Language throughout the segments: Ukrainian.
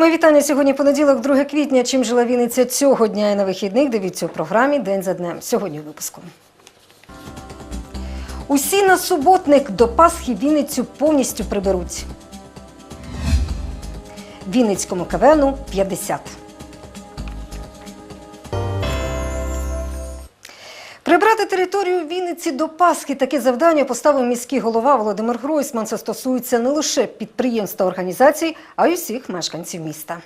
Мої вітання сьогодні понеділок, 2 квітня. Чим жила Вінниця цього дня і на вихідних? Дивіться у програмі День за днем. Сьогодні у випуску. Усі на суботник до Пасхи Вінницю повністю приберуть. Вінницькому кавену 50. Прибрати територію Вінниці до Пасхи таке завдання поставив міський голова Володимир Гройсман. Це стосується не лише підприємств та організацій, а й усіх мешканців міста.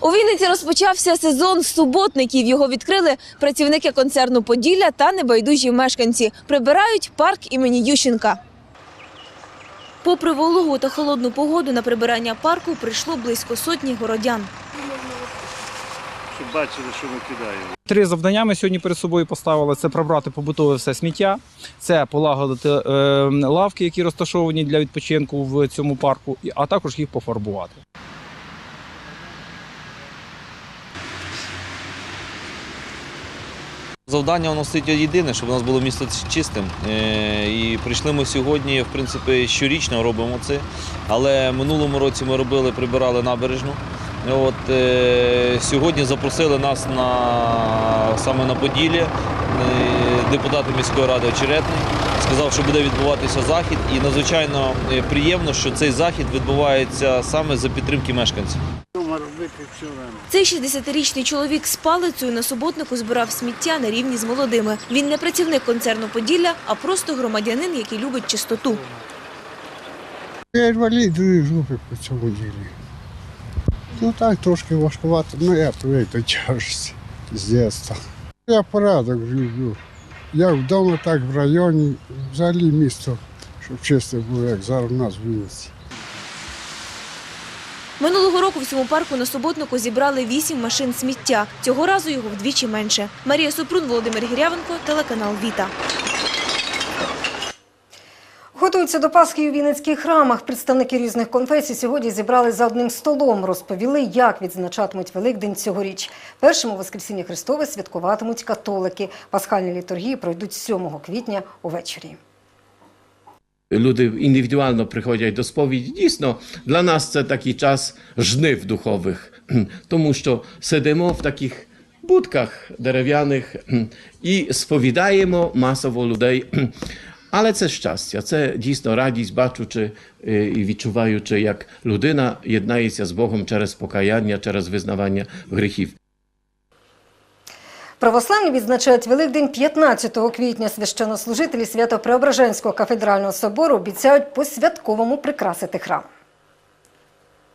У Вінниці розпочався сезон суботників. Його відкрили працівники концерну Поділля та небайдужі мешканці. Прибирають парк імені Ющенка. Попри вологу та холодну погоду на прибирання парку прийшло близько сотні городян. Щоб бачили, що ми кидаємо. Три завдання ми сьогодні перед собою поставили: це прибрати побутове все сміття, це полагодити е, лавки, які розташовані для відпочинку в цьому парку, а також їх пофарбувати. Завдання воно стоїть єдине, щоб у нас було місто чистим. Е, І прийшли ми сьогодні, в принципі, щорічно робимо це. Але минулому році ми робили, прибирали набережну. От, е, сьогодні запросили нас на, саме на Поділля, е, депутати міської ради Очеретний. Сказав, що буде відбуватися захід. І надзвичайно е, приємно, що цей захід відбувається саме за підтримки мешканців. Цей 60-річний чоловік з палицею на суботнику збирав сміття на рівні з молодими. Він не працівник концерну Поділля, а просто громадянин, який любить чистоту. Я інвалід другої групи по цьому ділі. Ну так, трошки важкувато, ну я привик до тяжесті з дитинства. Я порядок люблю. Як вдома, так в районі, взагалі місто, щоб чисте було, як зараз у нас в Вінниці. Минулого року в цьому парку на суботнику зібрали вісім машин сміття. Цього разу його вдвічі менше. Марія Супрун, Володимир Гірявенко, телеканал Віта. Готуються до Пасхи у Вінницьких храмах. Представники різних конфесій сьогодні зібрали за одним столом. Розповіли, як відзначатимуть Великдень цьогоріч. Першому Воскресіння Христове святкуватимуть католики. Пасхальні літургії пройдуть 7 квітня увечері. Люди індивідуально приходять до сповіді. Дійсно, для нас це такий час жнив духових, тому що сидимо в таких будках дерев'яних і сповідаємо масово людей. Але це щастя, це дійсно радість, бачучи і відчуваючи, як людина єднається з Богом через покаяння, через визнавання гріхів. Православні відзначають Великдень 15 квітня. Священнослужителі Свято-Преображенського кафедрального собору обіцяють по-святковому прикрасити храм.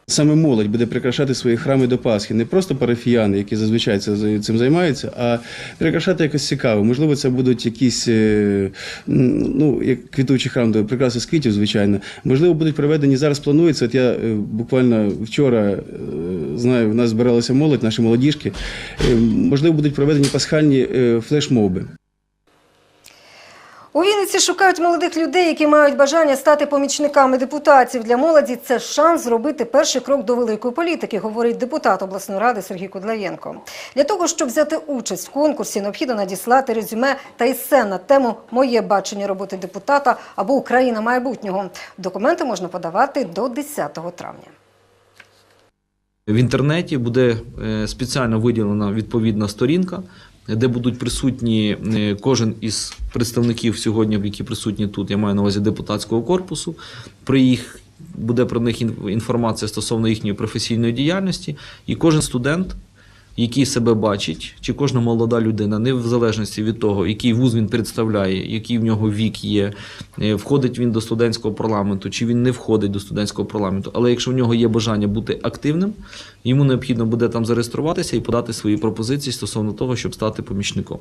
Саме молодь буде прикрашати свої храми до Пасхи, не просто парафіяни, які зазвичай цим займаються, а прикрашати якось цікаво. Можливо, це будуть якісь е, ну, як квітучий храм до прикраси з квітів, звичайно. Можливо, будуть проведені зараз. Планується. От я е, буквально вчора е, знаю, в нас збиралася молодь, наші молодіжки. Можливо, будуть проведені пасхальні флешмоби. У Вінниці шукають молодих людей, які мають бажання стати помічниками депутатів. Для молоді це шанс зробити перший крок до великої політики, говорить депутат обласної ради Сергій Кудлаєнко. Для того, щоб взяти участь в конкурсі, необхідно надіслати резюме та есе на тему Моє бачення роботи депутата або Україна майбутнього. Документи можна подавати до 10 травня. В інтернеті буде е, спеціально виділена відповідна сторінка, де будуть присутні е, кожен із представників сьогодні, які присутні тут, я маю на увазі депутатського корпусу. При їх буде про них інформація стосовно їхньої професійної діяльності, і кожен студент, який себе бачить, чи кожна молода людина, не в залежності від того, який вуз він представляє, який в нього вік є, е, входить він до студентського парламенту, чи він не входить до студентського парламенту. Але якщо в нього є бажання бути активним, йому необхідно буде там зареєструватися і подати свої пропозиції стосовно того, щоб стати помічником.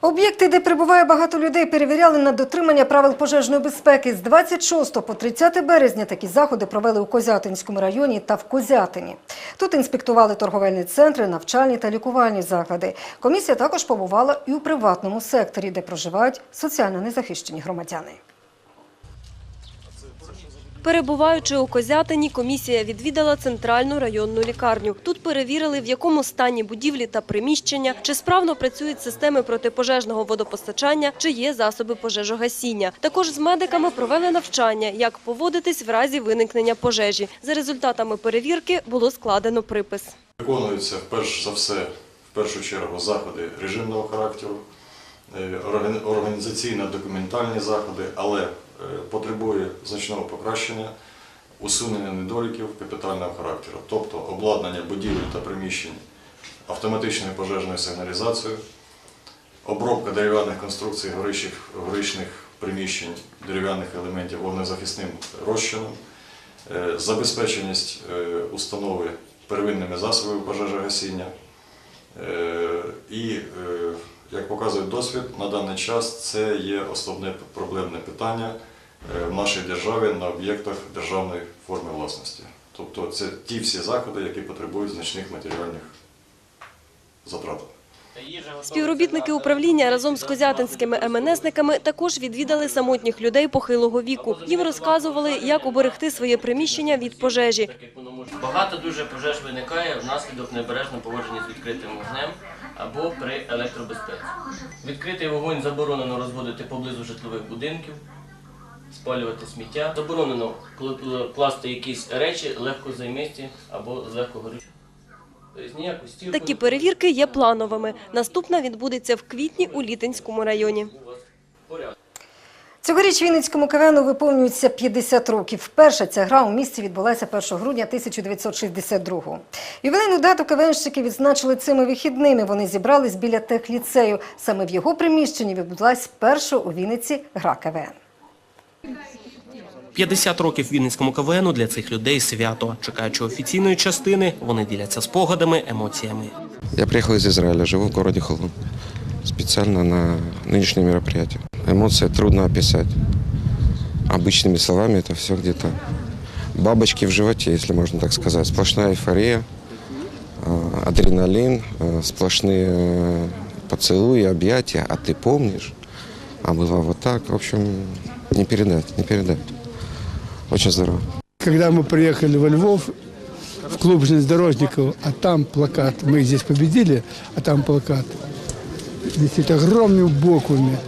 Об'єкти, де прибуває багато людей, перевіряли на дотримання правил пожежної безпеки. З 26 по 30 березня такі заходи провели у Козятинському районі та в Козятині. Тут інспектували торговельні центри, навчальні та лікувальні заклади. Комісія також побувала і у приватному секторі, де проживають соціально незахищені громадяни. Перебуваючи у Козятині, комісія відвідала центральну районну лікарню. Тут перевірили, в якому стані будівлі та приміщення, чи справно працюють системи протипожежного водопостачання, чи є засоби пожежогасіння. Також з медиками провели навчання, як поводитись в разі виникнення пожежі. За результатами перевірки було складено припис. Виконуються перш за все, в першу чергу, заходи режимного характеру, е, органі- організаційно-документальні заходи, але потребує значного покращення, усунення недоліків капітального характеру, тобто обладнання будівель та приміщень автоматичною пожежною сигналізацією, обробка дерев'яних конструкцій горищних приміщень, дерев'яних елементів вогнезахисним розчином, Е, забезпеченість е, установи первинними засобами пожежогасіння. Е, І, е, як показує досвід, на даний час це є основне проблемне питання е, в нашій державі на об'єктах державної форми власності. Тобто це ті всі заходи, які потребують значних матеріальних затрат. Співробітники управління разом з козятинськими МНСниками також відвідали самотніх людей похилого віку. Їм розказували, як уберегти своє приміщення від пожежі. Багато дуже пожеж виникає внаслідок необережного поводження з відкритим вогнем або при електробезпеці. Відкритий вогонь заборонено розводити поблизу житлових будинків, спалювати сміття. Заборонено класти якісь речі легкозаймисті або з легкого Тобто. Такі перевірки є плановими. Наступна відбудеться в квітні у Літинському районі. Цьогоріч Вінницькому КВНу виповнюється 50 років. Вперше ця гра у місті відбулася 1 грудня 1962-го. Ювілейну дату КВНщики відзначили цими вихідними. Вони зібрались біля техліцею. Саме в його приміщенні відбулась перша у Вінниці гра КВН. 50 років Вінницькому КВНу для цих людей свято. Чекаючи офіційної частини, вони діляться спогадами, емоціями. Я приехал из Израиля, живу в городе Холон. Специально на нынешнее мероприятие. Эмоции трудно описать. Обычными словами это все где-то бабочки в животе, если можно так сказать. Сплошная эйфория, э, адреналин, э, сплошные э, поцелуи, объятия. А ты помнишь? А было вот так. В общем, не передать, не передать. Очень здорово. Когда мы приехали во Львов, в клуб железнодорожников, а там плакат, мы здесь победили, а там плакат, висит огромными буквами.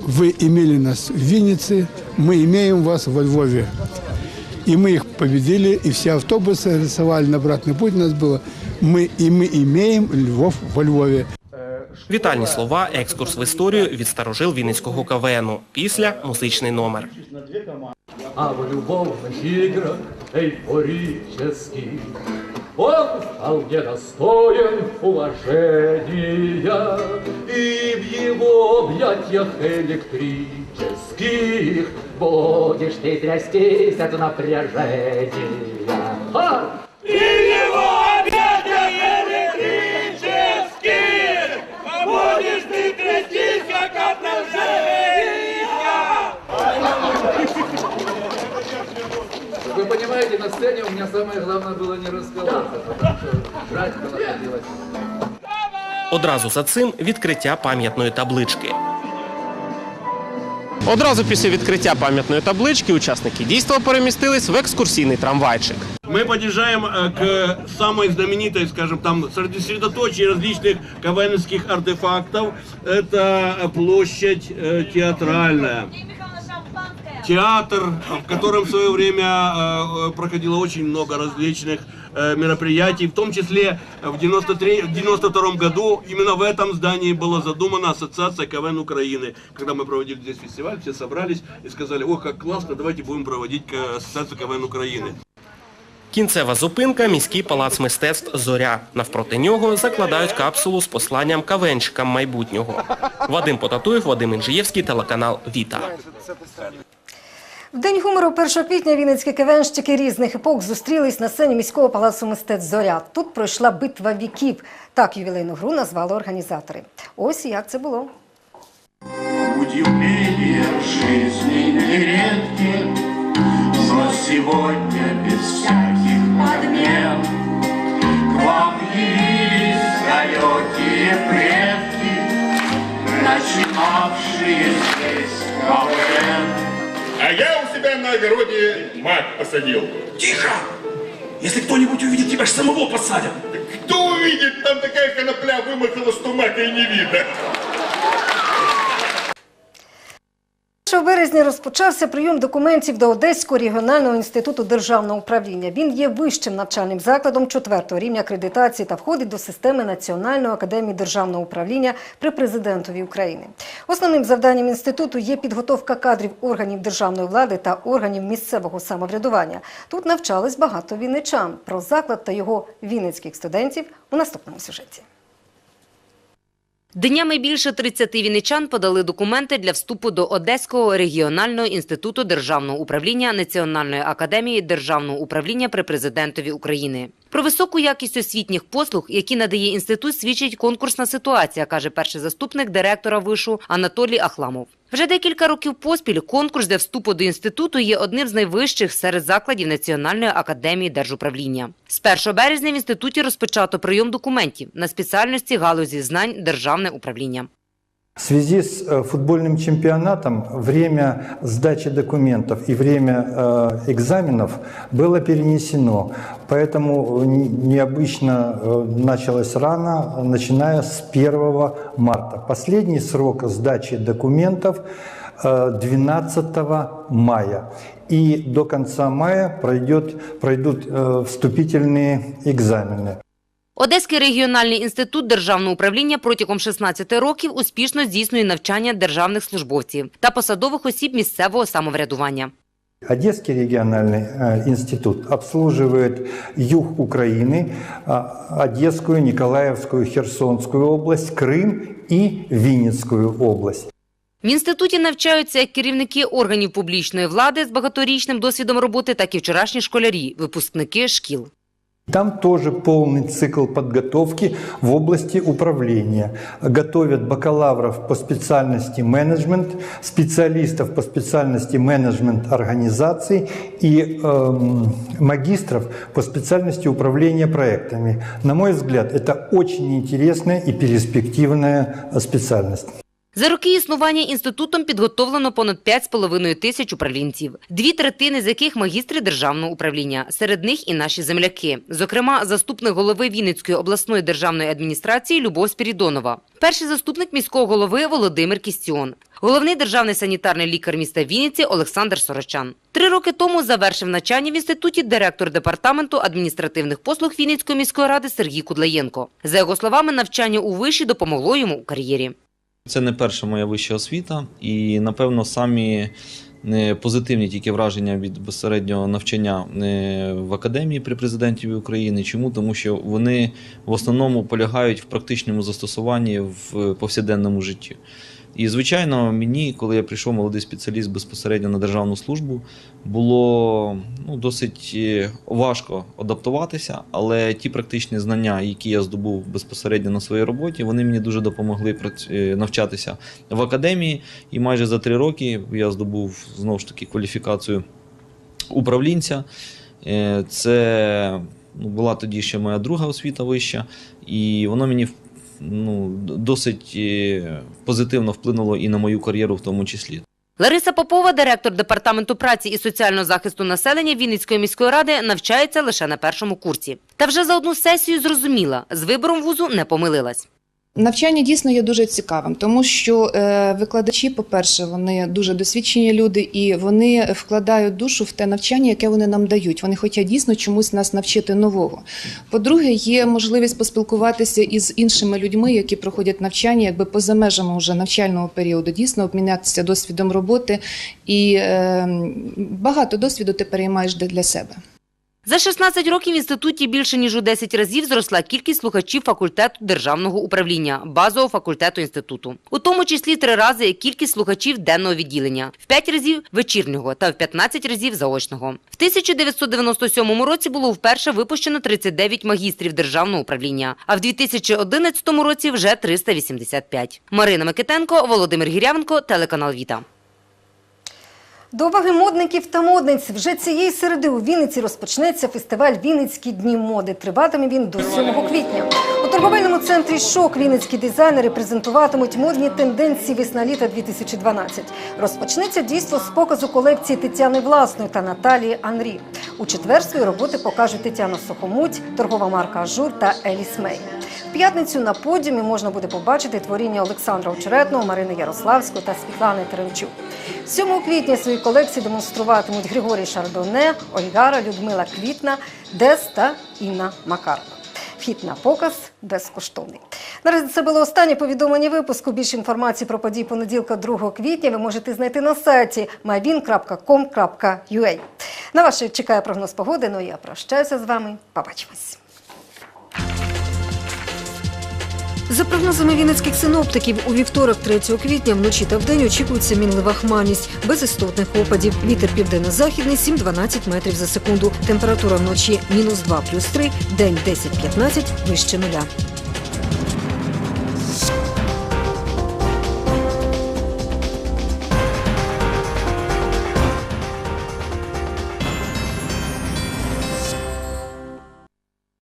Вы имели нас в Виннице, мы имеем вас во Львове. И мы их победили, и все автобусы рисовали на обратный путь у нас было. Мы, и мы имеем Львов во Львове. Вітальні слова, екскурс в історію від старожил Вінницького КВНу. Після музичний номер. А в любовных играх эйфорических Он стал недостоин уважения. И в его объятиях электрических Будешь ты трястись от напряжения меня самое главное было не расколоться, потому что жрать хотелось. Одразу за цим відкриття пам'ятної таблички. Одразу після відкриття пам'ятної таблички учасники дійства перемістились в екскурсійний трамвайчик. Мы подъезжаем э, к самой знаменитой, скажем, там сосредоточии различных КВНских артефактов. Это э, площадь э, театральная. Театр, в котором в свое время э, проходило очень много различных э, мероприятий, в том числе в 93 в 92 году именно в этом здании была задумана Ассоциация КВН Украины. Когда мы проводили здесь фестиваль, все собрались и сказали, ох, как классно, давайте будем проводить э, Ассоциацию КВН Украины. Кінцева зупинка міський палац мистецтв Зоря. Навпроти нього закладають капсулу з посланням кавенчикам майбутнього. Вадим Потатуєв, Вадим Інжиєвський, телеканал Віта. В День гумору 1 квітня вінницькі КВНщики різних епох зустрілись на сцені міського палацу мистецтв «Зоря». Тут пройшла битва віків. Так ювілейну гру назвали організатори. Ось як це було. Удивления жизни нередки, но сегодня без всяких подмен К вам явились далекие предки, начинавшие здесь КВН. А я у себя на огороде мак посадил. Тихо! Если кто-нибудь увидит, тебя ж самого посадят. Кто увидит, там такая конопля вымахала, что мака и не видно. 1 березня розпочався прийом документів до Одеського регіонального інституту державного управління. Він є вищим навчальним закладом четвертого рівня акредитації та входить до системи Національної академії державного управління при президентові України. Основним завданням інституту є підготовка кадрів органів державної влади та органів місцевого самоврядування. Тут навчались багато вінничан. Про заклад та його вінницьких студентів у наступному сюжеті. Днями більше 30 вінничан подали документи для вступу до Одеського регіонального інституту державного управління Національної академії державного управління при президентові України. Про високу якість освітніх послуг, які надає інститут, свідчить конкурсна ситуація, каже перший заступник директора вишу Анатолій Ахламов. Вже декілька років поспіль конкурс для вступу до інституту є одним з найвищих серед закладів Національної академії держуправління. З 1 березня в інституті розпочато прийом документів на спеціальності галузі знань державне управління. В связи с э, футбольным чемпионатом время сдачи документов и время э, экзаменов было перенесено, поэтому н- необычно э, началось рано, начиная с 1 марта. Последний срок сдачи документов э, 12 мая. И до конца мая пройдет, пройдут э, вступительные экзамены. Одеський регіональний інститут державного управління протягом 16 років успішно здійснює навчання державних службовців та посадових осіб місцевого самоврядування. Одесский региональный э, институт обслуживает юг Украины, а, Одесскую, Николаевскую, Херсонскую область, Крым и Винницкую область. В інституті навчаються як керівники органів публічної влади з багаторічним досвідом роботи, так і вчорашні школярі, випускники шкіл. Там тоже полный цикл подготовки в области управления. Готовят бакалавров по специальности менеджмент, специалистов по специальности менеджмент организаций и эм, магистров по специальности управления проектами. На мой взгляд, это очень интересная и перспективная э, специальность. За роки існування інститутом підготовлено понад 5,5 тисяч управлінців, дві третини з яких магістри державного управління. Серед них і наші земляки. Зокрема, заступник голови Вінницької обласної державної адміністрації Любов Спірідонова, перший заступник міського голови Володимир Кістіон, головний державний санітарний лікар міста Вінниці Олександр Сорочан. Три роки тому завершив навчання в інституті директор департаменту адміністративних послуг Вінницької міської ради Сергій Кудлаєнко. За його словами, навчання у виші допомогло йому у кар'єрі. Це не перша моя вища освіта, і напевно самі не позитивні тільки враження від безпосереднього навчання е, в академії при президенті України. Чому? Тому що вони в основному полягають в практичному застосуванні в повсякденному житті. І, звичайно, мені, коли я прийшов молодий спеціаліст безпосередньо на державну службу, було ну, досить е, важко адаптуватися, але ті практичні знання, які я здобув безпосередньо на своїй роботі, вони мені дуже допомогли е, навчатися в академії. І майже за три роки я здобув знову ж таки кваліфікацію управлінця. Е, Це ну, була тоді ще моя друга освіта вища, і воно мені ну, досить е, позитивно вплинуло і на мою кар'єру в тому числі. Лариса Попова, директор департаменту праці і соціального захисту населення Вінницької міської ради, навчається лише на першому курсі. Та вже за одну сесію зрозуміла, з вибором вузу не помилилась. Навчання дійсно є дуже цікавим, тому що е, викладачі, по-перше, вони дуже досвідчені люди, і вони вкладають душу в те навчання, яке вони нам дають. Вони хочуть дійсно чомусь нас навчити нового. По-друге, є можливість поспілкуватися із іншими людьми, які проходять навчання, якби поза межами вже навчального періоду, дійсно обмінятися досвідом роботи, і е, багато досвіду ти переймаєш для себе. За 16 років в інституті більше ніж у 10 разів зросла кількість слухачів факультету державного управління, базового факультету інституту. У тому числі три рази кількість слухачів денного відділення, в 5 разів вечірнього та в 15 разів заочного. В 1997 році було вперше випущено 39 магістрів державного управління, а в 2011 році вже 385. Марина Микитенко, Володимир Гірявенко, телеканал Віта. До уваги модників та модниць вже цієї середи у Вінниці розпочнеться фестиваль Вінницькі дні моди. Триватиме він до 7 квітня. У торговельному центрі Шок вінницькі дизайнери презентуватимуть модні тенденції весна-літа 2012. Розпочнеться дійство з показу колекції Тетяни Власної та Наталії Анрі. У четвер свої роботи покажуть Тетяна Сухомуть, торгова марка Ажур та Еліс Мей. П'ятницю на подіумі можна буде побачити творіння Олександра Очеретного, Марини Ярославської та Світлани Теремчук. 7 квітня свої колекції демонструватимуть Григорій Шардоне, Ольгара, Людмила Квітна, Дес та Інна Макарова. Вхід на показ безкоштовний. Наразі це було останнє повідомлення випуску. Більше інформації про події понеділка 2 квітня ви можете знайти на сайті mybin.com.ua. На вас чекає прогноз погоди. Ну я прощаюся з вами. Побачимось. За прогнозами вінницьких синоптиків, у вівторок, 3 квітня, вночі та вдень очікується мінлива хмарність, без істотних опадів. Вітер південно-західний 7-12 метрів за секунду. Температура вночі мінус 2 плюс 3, день 10-15, вище нуля.